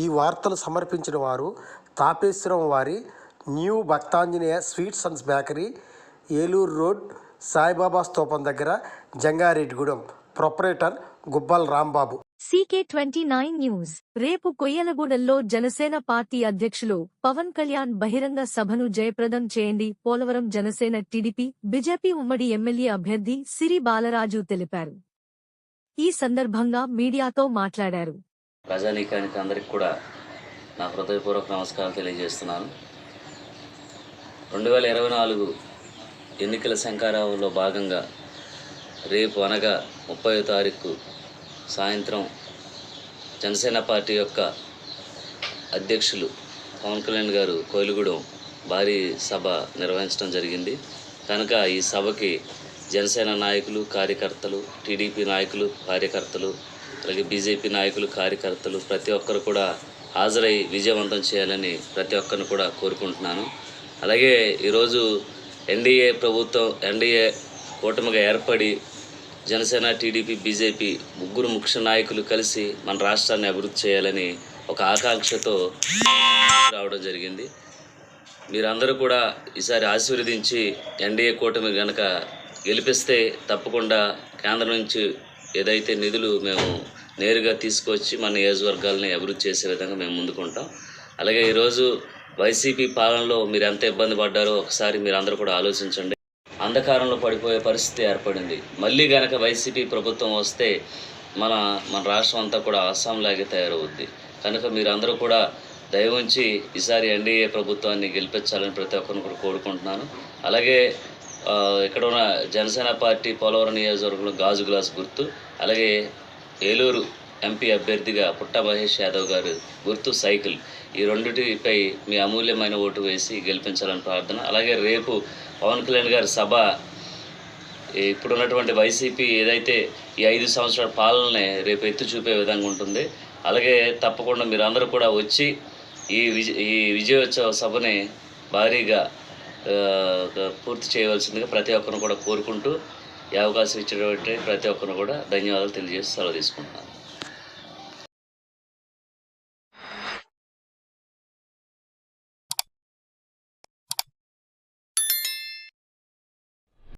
ఈ వార్తలు సమర్పించిన వారు తాపేశ్వరం వారి new Bhaktanjaneya sweets and bakery Eluru road Saibaba స్తూపం దగ్గర Jangareddygudem. Proprietor Gubbal Rambabu. CK twenty nine news. రేపు కొయ్యలగూడెల్లో జనసేన పార్టీ అధ్యక్షులు పవన్ కళ్యాణ్ బహిరంగ సభను జయప్రదం చేయండి పోలవరం జనసేన టీడీపీ బీజేపీ ఉమ్మడి ఎమ్మెల్యే అభ్యర్థి సిరి బాలరాజు తెలిపారు. ఈ సందర్భంగా మీడియాతో మాట్లాడారు. ప్రజానీకానికి అందరికి కూడా నా హృదయపూర్వక నమస్కారం తెలియజేస్తున్నాను. రెండు వేల ఇరవై నాలుగు ఎన్నికల శంకారావంలో భాగంగా రేపు అనగా ముప్పై తారీఖు సాయంత్రం జనసేన పార్టీ యొక్క అధ్యక్షులు పవన్ కళ్యాణ్ గారు కోయిలుగూడెం భారీ సభ నిర్వహించడం జరిగింది. కనుక ఈ సభకి జనసేన నాయకులు కార్యకర్తలు టీడీపీ నాయకులు కార్యకర్తలు అలాగే బీజేపీ నాయకులు కార్యకర్తలు ప్రతి ఒక్కరు కూడా హాజరై విజయవంతం చేయాలని ప్రతి ఒక్కరిని కూడా కోరుకుంటున్నాను. అలాగే ఈరోజు ఎన్డీఏ ప్రభుత్వం ఎన్డీఏ కూటమిగా ఏర్పడి జనసేన టీడీపీ బీజేపీ ముగ్గురు ముఖ్య నాయకులు కలిసి మన రాష్ట్రాన్ని అభివృద్ధి చేయాలని ఒక ఆకాంక్షతో రావడం జరిగింది. మీరందరూ కూడా ఈసారి ఆశీర్వదించి ఎన్డీఏ కూటమి కనుక గెలిపిస్తే తప్పకుండా కేంద్రం నుంచి ఏదైతే నిధులు మేము నేరుగా తీసుకొచ్చి మన నియోజకవర్గాలని అభివృద్ధి చేసే విధంగా మేము ముందుకుంటాం. అలాగే ఈరోజు వైసీపీ పాలనలో మీరు ఎంత ఇబ్బంది పడ్డారో ఒకసారి మీరు అందరూ కూడా ఆలోచించండి. అంధకారంలో పడిపోయే పరిస్థితి ఏర్పడింది. మళ్ళీ గనక వైసీపీ ప్రభుత్వం వస్తే మన మన రాష్ట్రం అంతా కూడా అస్సాంలాగే తయారవుద్ది. కనుక మీరందరూ కూడా దయవుంచి ఈసారి ఎన్డీఏ ప్రభుత్వాన్ని గెలిపించాలని ప్రతి ఒక్కరిని కూడా కోరుకుంటున్నాను. అలాగే ఇక్కడ ఉన్న జనసేన పార్టీ పోలవరం నియోజకవర్గంలో గాజు గ్లాస్ గుర్తు అలాగే ఏలూరు ఎంపీ అభ్యర్థిగా పుట్ట మహేష్ యాదవ్ గారు గుర్తు సైకిల్. ఈ రెండిటిపై మీ అమూల్యమైన ఓటు వేసి గెలిపించాలని ప్రార్థన. అలాగే రేపు పవన్ కళ్యాణ్ గారి సభ ఇప్పుడున్నటువంటి వైసీపీ ఏదైతే ఈ ఐదు సంవత్సరాల పాలననే రేపు ఎత్తి చూపే విధంగా ఉంటుంది. అలాగే తప్పకుండా మీరు అందరూ కూడా వచ్చి ఈ విజ ఈ విజయోత్సవ సభని భారీగా పూర్తి చేయవలసిందిగా ప్రతి ఒక్కరిని కూడా కోరుకుంటూ ఈ అవకాశం ఇచ్చినటువంటి ప్రతి ఒక్కరిని కూడా ధన్యవాదాలు తెలియజేసి సెలవు తీసుకుంటున్నాను.